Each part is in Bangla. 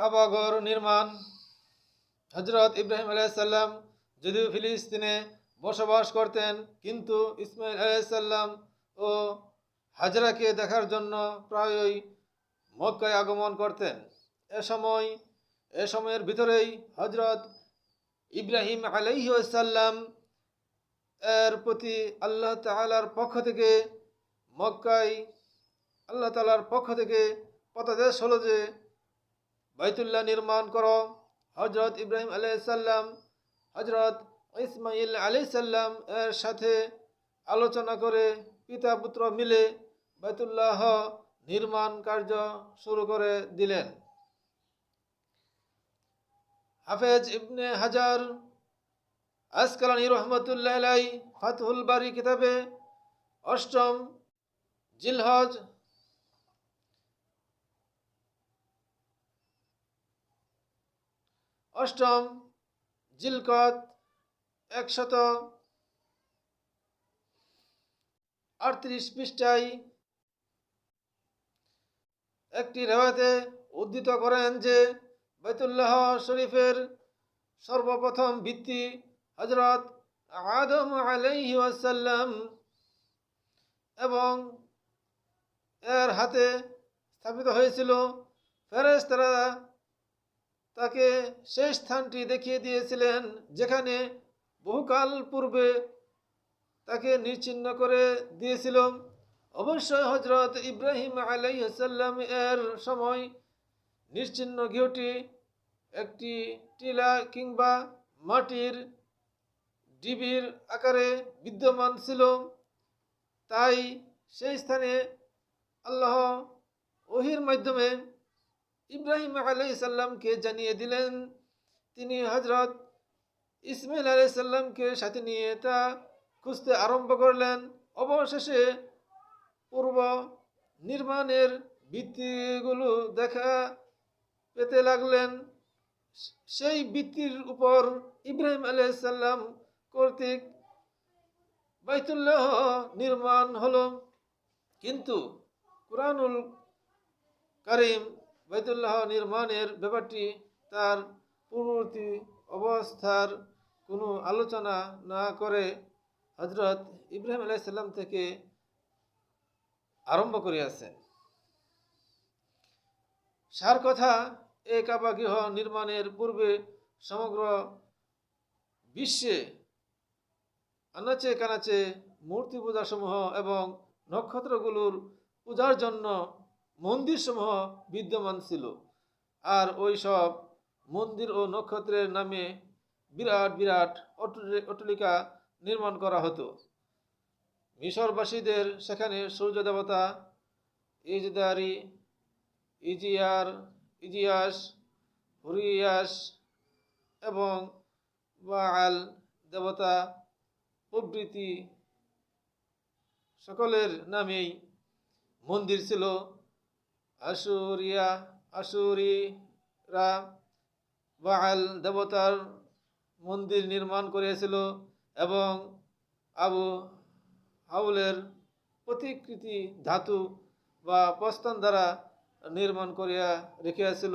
কাবাগর নির্মাণ। হজরত ইব্রাহিম আলাইসাল্লাম যদিও ফিলিস্তিনে বসবাস করতেন, কিন্তু ইসমাইল আলাইসাল্লাম ও হাজরাকে দেখার জন্য প্রায়ই মক্কায় আগমন করতেন। এ সময়, এ সময়ের ভিতরেই হজরত ইব্রাহিম আলাইসাল্লাম এর প্রতি আল্লাহ তালার পক্ষ থেকে মক্কায়, আল্লাহ তালার পক্ষ থেকে পতাদেশ হলো যে বাইতুল্লাহ নির্মাণ করো। হজরত ইব্রাহিম আলাইসাল্লাম হজরত ইসমাইল আলাইসাল্লাম এর সাথে আলোচনা করে পিতা পুত্র মিলে বাইতুল্লাহ নির্মাণ কার্য শুরু করে দিলেন। হাফেজ ইবনে হাজার আসকালানি রহমতুল্লাহ ফাতহুল বারি কিতাবে অষ্টম জিলহজ অষ্টম জিলকত একশত আটত্রিশ পৃষ্ঠায় একটি রেওয়াতে উদ্ধৃত করেন যে বেতুল্লাহ শরীফের সর্বপ্রথম ভিত্তি হজরত আদম আলাইহি এবং এর হাতে স্থাপিত হয়েছিল ফেরেশতারা তাকে সেই স্থানটি দেখিয়ে দিয়েছিলেন, যেখানে বহুকাল পূর্বে তাকে নিশ্চিন্ন করে দিয়েছিল। অবশ্যই হজরত ইব্রাহিম আলাইসাল্লাম এর সময় নিশ্চিন্ন গৃহটি একটি টিলা কিংবা মাটির ডিবির আকারে বিদ্যমান ছিল। তাই সেই স্থানে আল্লাহ ওহির মাধ্যমে ইব্রাহিম আলাই সাল্লামকে জানিয়ে দিলেন। তিনি হজরত ইসমাইল আলাই সাল্লামকে সাথে নিয়ে তা খুঁজতে আরম্ভ করলেন। অবশেষে পূর্ব নির্মাণের ভিত্তিগুলো দেখা পেতে লাগলেন। সেই ভিত্তির উপর ইব্রাহিম আলাইসাল্লাম কর্তৃক বাইতুল্লাহ নির্মাণ হল। কিন্তু কুরআনুল কারিম বাইতুল্লাহ নির্মাণের ব্যাপারটি তার পূর্ববর্তী অবস্থার কোনো আলোচনা না করে হজরত ইব্রাহিম আলাইসাল্লাম থেকে আরম্ভ করিয়াছে সার কথা, এ কাবা গৃহ নির্মাণের পূর্বে সমগ্র বিশ্বে আনাচে কানাচে মূর্তি পূজাসমূহ এবং নক্ষত্রগুলোর পূজার জন্য মন্দিরসমূহ বিদ্যমান ছিল। আর ওই সব মন্দির ও নক্ষত্রের নামে বিরাট বিরাট অট্টলিকা নির্মাণ করা হতো। মিশরবাসীদের সেখানে সূর্য দেবতা, ইজদারি, ইজিয়ার, ইজিয়াস, হুরিয়াস এবং বাআল দেবতা প্রভৃতি সকলের নামেই মন্দির ছিল। আশুরিয়া আশুরিরা বাআল দেবতার মন্দির নির্মাণ করিয়াছিল এবং আবু হাউলের প্রতিকৃতি ধাতু বা প্রস্থান দ্বারা নির্মাণ করিয়া রেখিয়াছিল।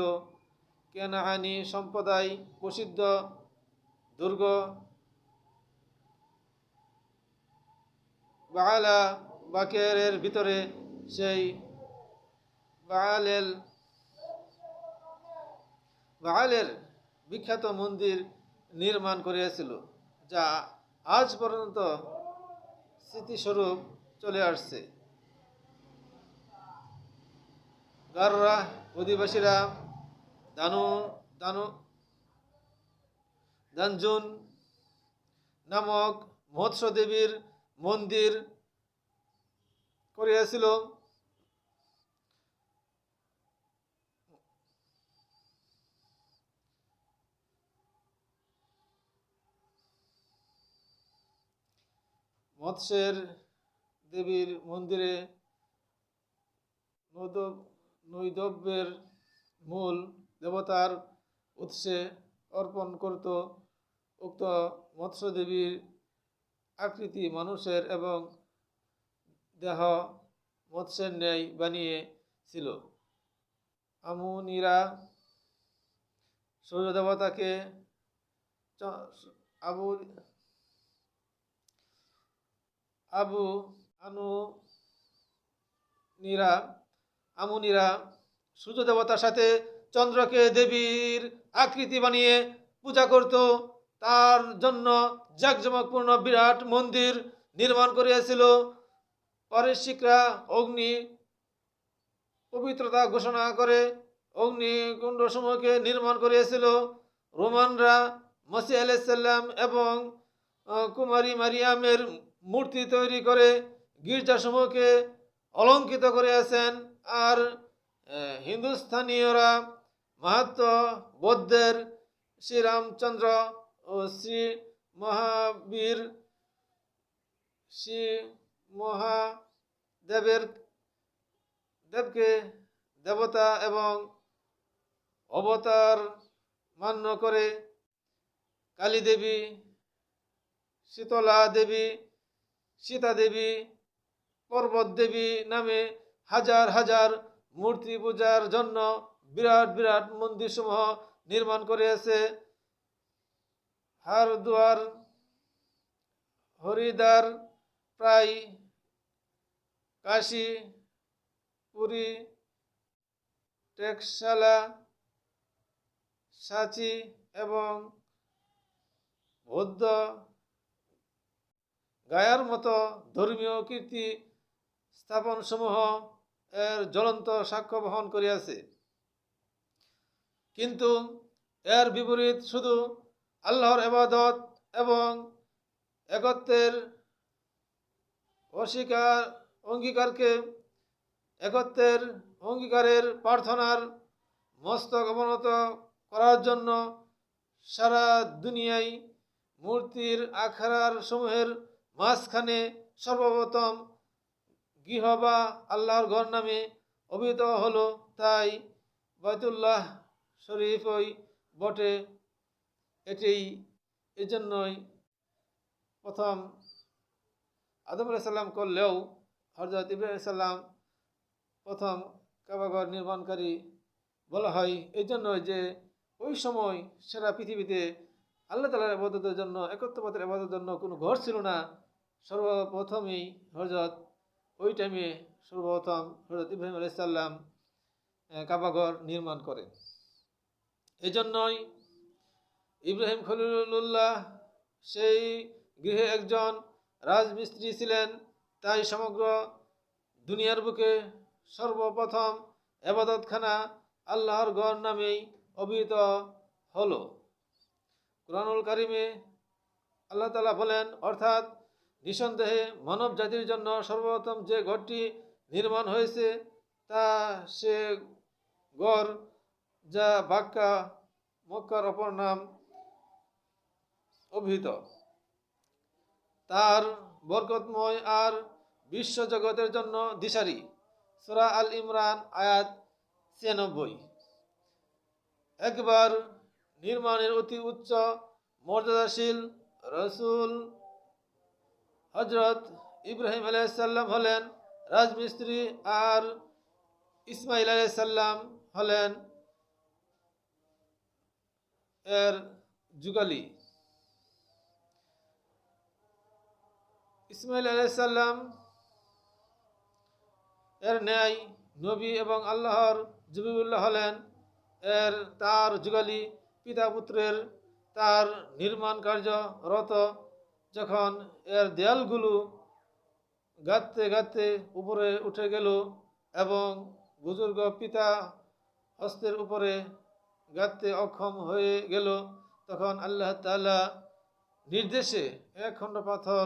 কেনাহানি সম্প্রদায় প্রসিদ্ধ দুর্গ বালা বাকেরের ভিতরে সেই বালেল বালের বিখ্যাত মন্দির নির্মাণ করিয়াছিল, যা আজ পর্যন্ত স্মৃতিস্বরূপ চলে আসছে। গাররা অধিবাসীরা দানু দানু, দানজুন নামক মৎস্য দেবীর মন্দির করিয়াছিল। মৎস্যের দেবীর মন্দিরে নৈদব নৈদব্যের মূল দেবতার উৎসে অর্পণ করত। উক্ত মৎস্যদেবীর আকৃতি মানুষের এবং দেহ মৎস্যের ন্যায় বানিয়েছিল। আমুনিরা সূর্য দেবতাকে চ- আবু আবু আনু নীরা আমুনিরা সূর্য দেবতার সাথে চন্দ্রকে দেবীর আকৃতি বানিয়ে পূজা করত। তার জন্য জাকজমকপূর্ণ বিরাট মন্দির নির্মাণ করিয়াছিল। পারস্যিকরা অগ্নি পবিত্রতা ঘোষণা করে অগ্নিকুণ্ড সমূহকে নির্মাণ করিয়াছিল। রোমানরা মসি আলাইসাল্লাম এবং কুমারী মারিয়ামের মূর্তি তৈরি করে গির্জাসমূহকে অলঙ্কিত করিয়াছেন আর হিন্দুস্থানীয়রা মাহাত্ম বৌদ্ধের শ্রীরামচন্দ্র ও শ্রী মহাবীর, শ্রী মহাদেবের, দেবকে দেবতা এবং অবতার মান্য করে কালী দেবী শীতলা দেবী সীতা দেবী, পর্বত দেবী নামে হাজার হাজার মূর্তি পূজার জন্য বিরাট বিরাট মন্দিরসমূহ নির্মাণ করিয়াছে হারদুয়ার, হরিদ্বার, প্রায় কাশী, পুরী টেকশালা সাচি এবং বৌদ্ধ গায়ার মতো ধর্মীয় কীর্তি স্থাপনসমূহ এর জ্বলন্ত সাক্ষ্য বহন করিয়াছে। কিন্তু এর বিপরীত শুধু আল্লাহর এবাদত এবং একত্বের অস্বীকার, অঙ্গীকারকে একত্বের, অঙ্গীকারের প্রার্থনার মস্তক অবনত করার জন্য সারা দুনিয়ায় মূর্তির আখড়ার সমূহের মাঝখানে সর্বপ্রথম গৃহ বা আল্লাহর ঘর নামে অভিহিত হলো, তাই বাইতুল্লাহ শরীফই বটে। এটি এজন্যই প্রথম আদম সাল্লাম করলেও হজরত ইব্রাহিম সাল্লাম প্রথম কাবাঘর নির্মাণকারী বলা হয়। এই জন্য যে ওই সময় সারা পৃথিবীতে আল্লাহ তালার আবাদতের জন্য একত্রপাতের আবাদতের জন্য কোনো ঘর ছিল না সর্বপ্রথমেই হজরত ওই টাইমে সর্বপ্রথম হজরত ইব্রাহিম আলাইসাল্লাম কাবাঘর নির্মাণ করেন। এই জন্যই ইব্রাহিম খলিলুল্লাহ সেই গৃহে একজন রাজমিস্ত্রি ছিলেন। তাই সমগ্র দুনিয়ার বুকে সর্বপ্রথম এবাদতখানা আল্লাহর গড় নামেই অভিহিত হল। কোরআনুল কারিমে আল্লাহ তালা বলেন, অর্থাৎ নিঃসন্দেহে মানব জাতির জন্য সর্বপ্রথম যে ঘরটি নির্মাণ হয়েছে, তা সে গড় যা বাক্কা, মক্কার অপর নাম অভিহিত। তার বরকতময় আর বিশ্ব জগতের জন্য দিশারি। সুরা আল ইমরান, আয়াত ছিয়ানব্বই। একবার নির্মাণের অতি উচ্চ মর্যাদাশীল রসুল হজরত ইব্রাহিম আলাইসাল্লাম হলেন রাজমিস্ত্রি আর ইসমাইল আলাইসাল্লাম হলেন এর যুগালী। ইসমাইল আলাইসাল্লাম এর ন্যায় নবী এবং আল্লাহর জবিবুল্লাহ হলেন এর তার যুগালী, পিতা পুত্রের তার নির্মাণ কার্য রত যখন এর দেয়ালগুলো গাঁততে গাঁততে উপরে উঠে গেল এবং বুজুর্গ পিতা হস্তের উপরে গাঁততে অক্ষম হয়ে গেল, তখন আল্লাহ তাআলা নির্দেশে এক খণ্ড পাথর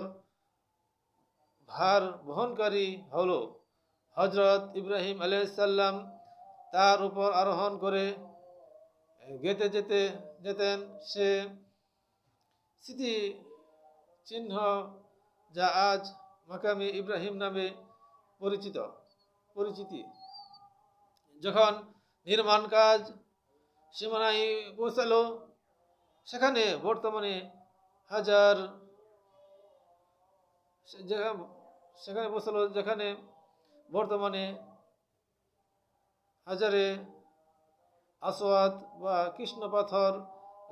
ভার বহনকারী হলো। হজরত ইব্রাহিম আলাইসাল্লাম তার উপর আরোহণ করে গেতে যেতে যেতেন। সে স্মৃতি চিহ্ন যা আজ মাকামে ইব্রাহিম নামে পরিচিত, পরিচিতি। যখন নির্মাণ কাজ সীমানায় পৌঁছালো, সেখানে বর্তমানে হাজার সেখানে পৌঁছালো যেখানে বর্তমানে হাজারে আসওয়াদ বা কৃষ্ণ পাথর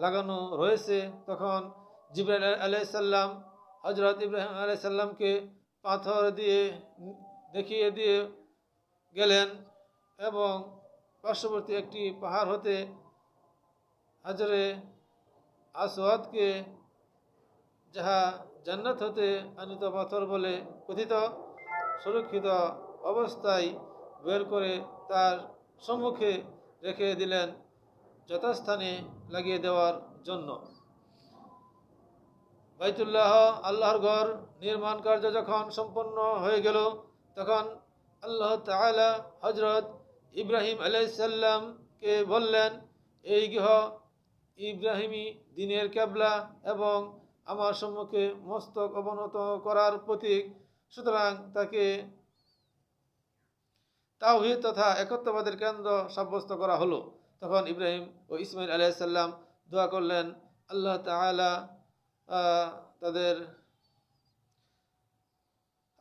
লাগানো রয়েছে, তখন জিব্রাইল আলাইসাল্লাম হজরত ইব্রাহিম আলাইসাল্লামকে পাথর দিয়ে দেখিয়ে দিয়ে গেলেন এবং পার্শ্ববর্তী একটি পাহাড় হতে হাজরে আসওয়াদকে যাহা জান্নাত হতে আনিত পাথর বলে কথিত, সুরক্ষিত অবস্থায় বের করে তার সম্মুখে রেখে দিলেন, যথাস্থানে লাগিয়ে দেওয়ার জন্য। বাইতুল্লাহ আল্লাহর ঘর নির্মাণ কার্য যখন সম্পন্ন হয়ে গেল তখন আল্লাহ তাআলা হজরত ইব্রাহিম আলাইসাল্লামকে বললেন এই গৃহ ইব্রাহিমী দিনের ক্যাবলা এবং আমার সম্মুখে মস্তক অবনত করার প্রতীক। সুতরাং তাকে তাওহিদ তথা একত্ববাদের কেন্দ্র সাব্যস্ত করা হলো। তখন ইব্রাহিম ও ইসমাইল আলাইসাল্লাম দোয়া করলেন আল্লাহ আহ, তাদের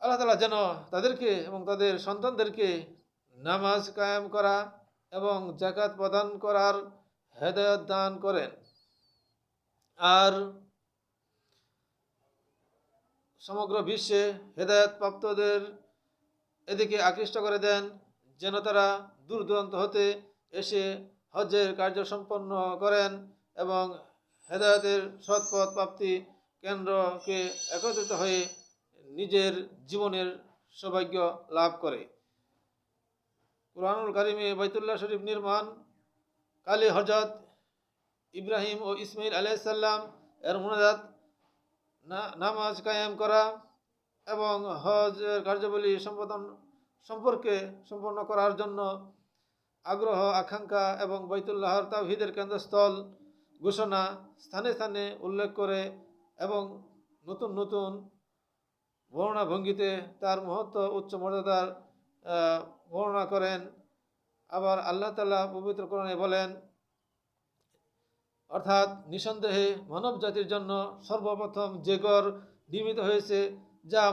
আল্লাহ তালা যেন তাদেরকে এবং তাদের সন্তানদেরকে নামাজ কায়েম করা এবং জাকাত প্রদান করার হেদায়ত দান করেন। আর সমগ্র বিশ্বে হেদায়ত প্রাপ্তদের এদিকে আকৃষ্ট করে দেন, যেন তারা দূর দূরান্ত হতে এসে হজ্জের কার্য সম্পন্ন করেন এবং হেদায়তের সৎপথ প্রাপ্তি কেন্দ্রকে একত্রিত হয়ে নিজের জীবনের সৌভাগ্য লাভ করে। কুরআনুল কারিমে বাইতুল্লাহ শরীফ নির্মাণ, কালী হজরত ইব্রাহিম ও ইসমাইল আলাইসাল্লাম এর মোনাজাত নামাজ কায়েম করা এবং হজ কার্যাবলী সম্পাদন সম্পর্কে সম্পন্ন করার জন্য আগ্রহ, আকাঙ্ক্ষা এবং বাইতুল্লাহর তাওহিদের কেন্দ্রস্থল ঘোষণা স্থানে স্থানে উল্লেখ করে এবং নতুন নতুন বর্ণনা ভঙ্গিতে তার মহত্ব, উচ্চ মর্যাদার বর্ণনা করেন। আবার আল্লাহ তালা পবিত্র কোরআনে বলেন, অর্থাৎ নিঃসন্দেহে মানব জাতির জন্য সর্বপ্রথম যে গড় নির্মিত হয়েছে যা